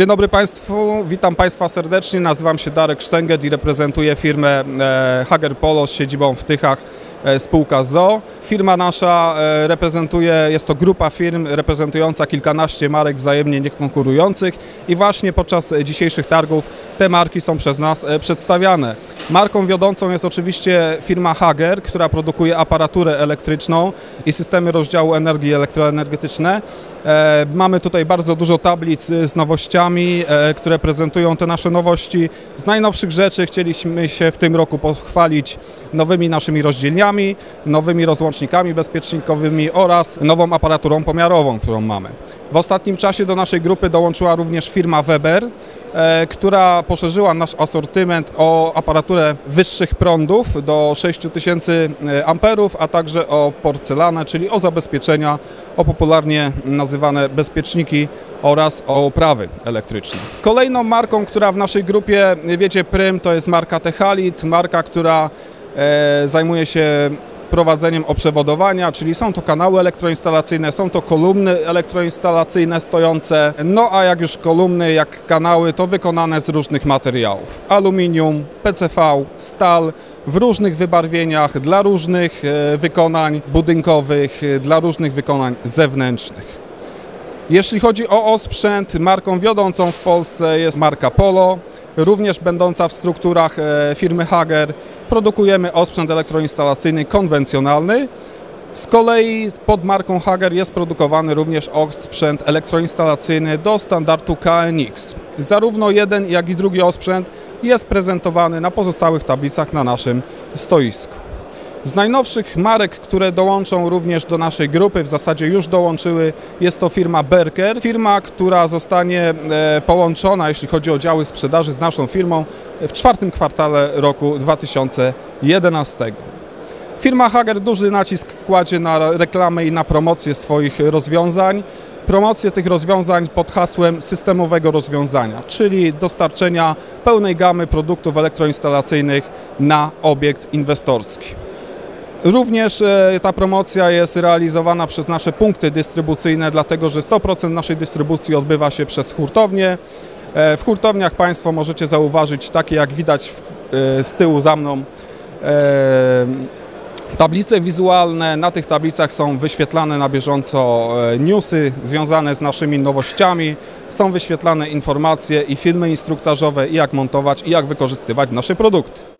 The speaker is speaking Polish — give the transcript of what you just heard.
Dzień dobry Państwu, witam Państwa serdecznie. Nazywam się Darek Sztęget i reprezentuję firmę e, Hager Polo z siedzibą w Tychach, e, spółka ZO. Firma nasza e, reprezentuje, jest to grupa firm reprezentująca kilkanaście marek wzajemnie niekonkurujących i właśnie podczas dzisiejszych targów te marki są przez nas przedstawiane. Marką wiodącą jest oczywiście firma Hager, która produkuje aparaturę elektryczną i systemy rozdziału energii elektroenergetyczne. E, Mamy tutaj bardzo dużo tablic e, z nowościami, e, które prezentują te nasze nowości. Z najnowszych rzeczy chcieliśmy się w tym roku pochwalić nowymi naszymi rozdzielniami, nowymi rozłącznikami bezpiecznikowymi oraz nową aparaturą pomiarową, którą mamy. W ostatnim czasie do naszej grupy dołączyła również firma Weber, która poszerzyła nasz asortyment o aparaturę wyższych prądów do 6000 amperów, a także o porcelanę, czyli o zabezpieczenia, o popularnie nazywane bezpieczniki oraz o oprawy elektryczne. Kolejną marką, która w naszej grupie wiecie prym, to jest marka Techalit, marka, która e, zajmuje się prowadzeniem oprzewodowania, czyli są to kanały elektroinstalacyjne, są to kolumny elektroinstalacyjne stojące, no a jak już kolumny, jak kanały, to wykonane z różnych materiałów. Aluminium, PCV, stal w różnych wybarwieniach, dla różnych e, wykonań budynkowych, e, dla różnych wykonań zewnętrznych. Jeśli chodzi o osprzęt, marką wiodącą w Polsce jest marka Polo, również będąca w strukturach e, firmy Hager. Produkujemy osprzęt elektroinstalacyjny konwencjonalny. Z kolei pod marką Hager jest produkowany również osprzęt elektroinstalacyjny do standardu KNX. Zarówno jeden, jak i drugi osprzęt jest prezentowany na pozostałych tablicach na naszym stoisku. Z najnowszych marek, które dołączą również do naszej grupy, w zasadzie już dołączyły, jest to firma Berker. Firma, która zostanie e, połączona, jeśli chodzi o działy sprzedaży z naszą firmą w czwartym kwartale roku 2011. Firma Hager duży nacisk kładzie na reklamę i na promocję swoich rozwiązań. Promocję tych rozwiązań pod hasłem systemowego rozwiązania, czyli dostarczenia pełnej gamy produktów elektroinstalacyjnych na obiekt inwestorski. Również e, ta promocja jest realizowana przez nasze punkty dystrybucyjne, dlatego że 100% naszej dystrybucji odbywa się przez hurtownie. E, W hurtowniach Państwo możecie zauważyć, takie jak widać e, z tyłu za mną, tablice wizualne. Na tych tablicach są wyświetlane na bieżąco newsy związane z naszymi nowościami. Są wyświetlane informacje i filmy instruktażowe, i jak montować, i jak wykorzystywać nasze produkty.